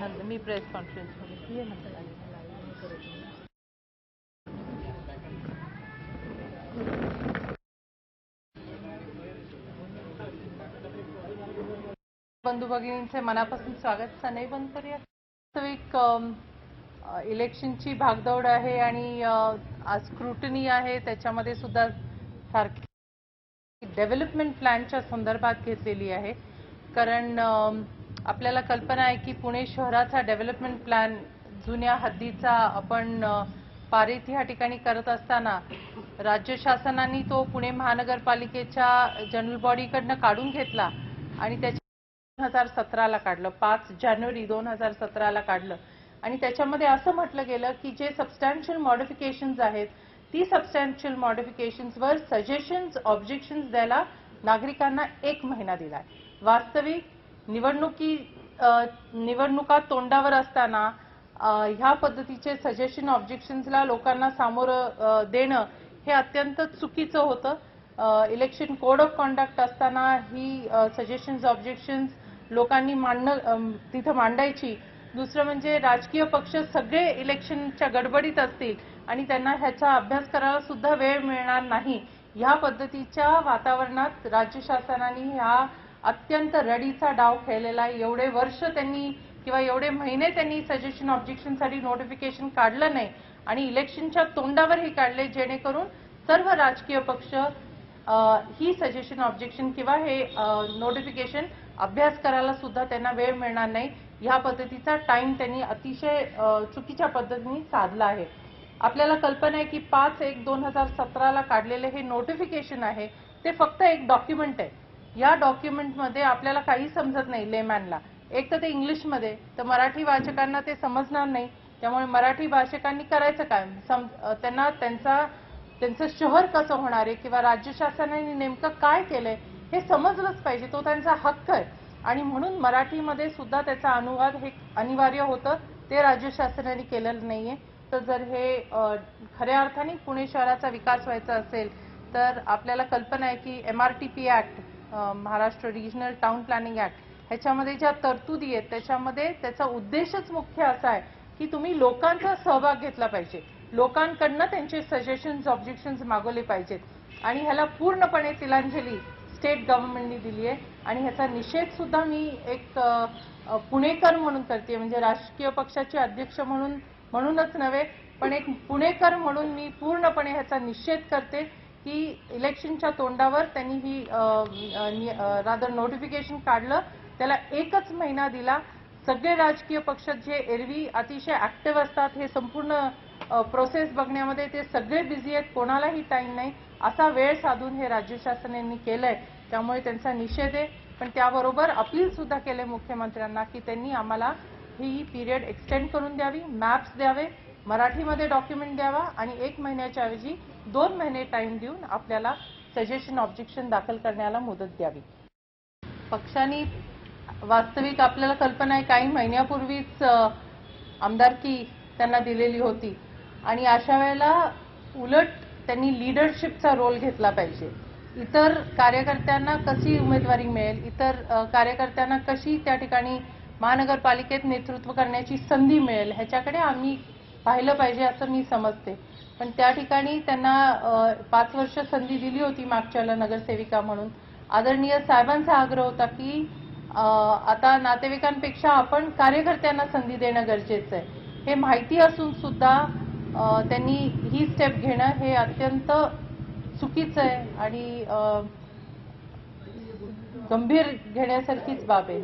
नंतर मी प्रेस कॉन्फरन्समध्ये बंधू भगिनींचे मनापासून स्वागत. सनई बंद करूया वास्तविक इलेक्शनची भागदौड आहे आणि आज स्क्रुटनी आहे. त्याच्यामध्ये सुद्धा सारखी डेव्हलपमेंट प्लॅनच्या संदर्भात घेतलेली आहे. कारण आपल्याला कल्पना आहे की पुणे शहराचा डेव्हलपमेंट प्लॅन जुन्या हद्दीचा आपण पारित ह्या ठिकाणी करत असताना राज्य शासनाने तो पुणे महानगरपालिकेच्या जनरल बॉडीकडनं काढून घेतला आणि त्याच्या दोन हजार सतराला काढलं. पाच जानेवारी दोन हजार सतराला काढलं. आणि त्याच्यामध्ये असं म्हटलं गेलं की जे सबस्टॅन्शियल मॉडिफिकेशन्स आहेत ती सबस्टॅन्शियल मॉडिफिकेशन्सवर सजेशन्स ऑब्जेक्शन्स द्यायला नागरिकांना एक महिना दिलाय. वास्तविक निवडणुकी निवडणुका तोंडावर असताना ह्या पद्धतीचे सजेशन ऑब्जेक्शन्सला लोकांना सामोरं देणं हे अत्यंत चुकीचं होतं. इलेक्शन कोड ऑफ कॉन्डक्ट असताना ही सजेशन्स ऑब्जेक्शन्स लोकांनी मांडणं तिथं मांडायची. दुसरं म्हणजे राजकीय पक्ष सगळे इलेक्शनच्या गडबडीत असतील आणि त्यांना ह्याचा अभ्यास करायला सुद्धा वेळ मिळणार नाही. ह्या पद्धतीच्या वातावरणात राज्य शासनाने ह्या अत्यंत रडीचा डाव खेळलेला आहे. एवढे वर्ष त्यांनी किंवा एवढे महिने त्यांनी सजेशन ऑब्जेक्शनसाठी नोटिफिकेशन काढलं नाही आणि इलेक्शनच्या तोंडावर हे काढले जेणेकरून सर्व राजकीय पक्ष ही सजेशन ऑब्जेक्शन किंवा हे नोटिफिकेशन अभ्यास करायला सुद्धा त्यांना वेळ मिळणार नाही. ह्या पद्धतीचा टाइम त्यांनी अतिशय चुकीच्या पद्धतीने साधला आहे. आपल्याला कल्पना आहे की पाच एक दोन हजार सतराला काढलेले हे नोटिफिकेशन आहे ते फक्त एक डॉक्युमेंट आहे. या डॉक्युमेंटमध्ये आपल्याला काही समजत नाही लेमॅनला एक तर ते इंग्लिशमध्ये तर मराठी वाचकांना ते समजणार नाही. त्यामुळे मराठी भाषिकांनी करायचं काय? सम त्यांना त्यांचा त्यांचं शहर कसं होणार आहे किंवा राज्य शासनाने नेमकं काय केलंय हे समजलंच पाहिजे. तो त्यांचा हक्क आहे. आणि म्हणून मराठीमध्ये सुद्धा त्याचा अनुवाद हे अनिवार्य होतं. ते राज्य शासनाने केलेलं नाहीये. तर जर हे खऱ्या अर्थाने पुणे शहराचा विकास व्हायचा असेल तर आपल्याला कल्पना आहे की M R T P act Maharashtra regional town planning act ह्याच्यामध्ये ज्या तरतुदी आहेत त्याच्यामध्ये त्याचा उद्देशच मुख्य असा आहे की तुम्ही लोकांचा सहभाग घेतला पाहिजे. लोकांकडनं त्यांचे सजेशन्स ऑब्जेक्शन्स मागवले पाहिजेत. आणि ह्याला पूर्णपणे तिलांजली स्टेट गव्हर्नमेंटनी दिली आहे. आणि ह्याचा निषेध सुद्धा मी एक पुणेकर म्हणून करते. म्हणजे राजकीय पक्षाचे अध्यक्ष म्हणून म्हणूनच नव्हे पण एक पुणेकर म्हणून मी पूर्णपणे ह्याचा निषेध करते. की इलेक्शनच्या तोंडावर त्यांनी ही रादर नोटिफिकेशन काढलं. त्याला एकच महिना दिला. सगळे राजकीय पक्ष जे एरवी अतिशय ऍक्टिव्ह असतात हे संपूर्ण प्रोसेस बघण्यामध्ये ते सगळे बिझी आहेत. कोणालाही टाईम नाही. असा वेळ साधून हे राज्य शासनाने केलंय. त्यामुळे त्यांचा निषेध आहे. पण त्याबरोबर अपील सुद्धा केले मुख्यमंत्र्यांना की त्यांनी आम्हाला ही पिरियड एक्सटेंड करून द्यावी मॅप्स द्यावे. मराठीमध्ये डॉक्युमेंट द्यावा आणि एक महिन्याच्या ऐवजी दोन महिने टाइम देऊन आपल्याला सजेशन ऑब्जेक्शन दाखल करण्याला मुदत द्यावी. पक्षांनी वास्तविक आपल्याला कल्पना आहे काही महिन्यापूर्वीच आमदारकी त्यांना दिलेली होती. आणि अशा वेळेला उलट त्यांनी लिडरशिपचा रोल घेतला पाहिजे. इतर कार्यकर्त्यांना कशी उमेदवारी मिळेल? इतर कार्यकर्त्यांना कशी त्या ठिकाणी महानगरपालिकेत नेतृत्व करण्याची संधी मिळेल? ह्याच्याकडे आम्ही पाहिलं पाहिजे असं मी समजते. पण त्या ठिकाणी त्यांना पाच वर्ष संधी दिली होती मागच्याला नगरसेविका म्हणून. आदरणीय साहेबांचा आग्रह होता की आता नातेवाईकांपेक्षा आपण कार्यकर्त्यांना संधी देणं गरजेचं आहे. हे माहिती असून सुद्धा त्यांनी ही स्टेप घेणं हे अत्यंत चुकीचं आहे आणि गंभीर घेण्यासारखीच बाब आहे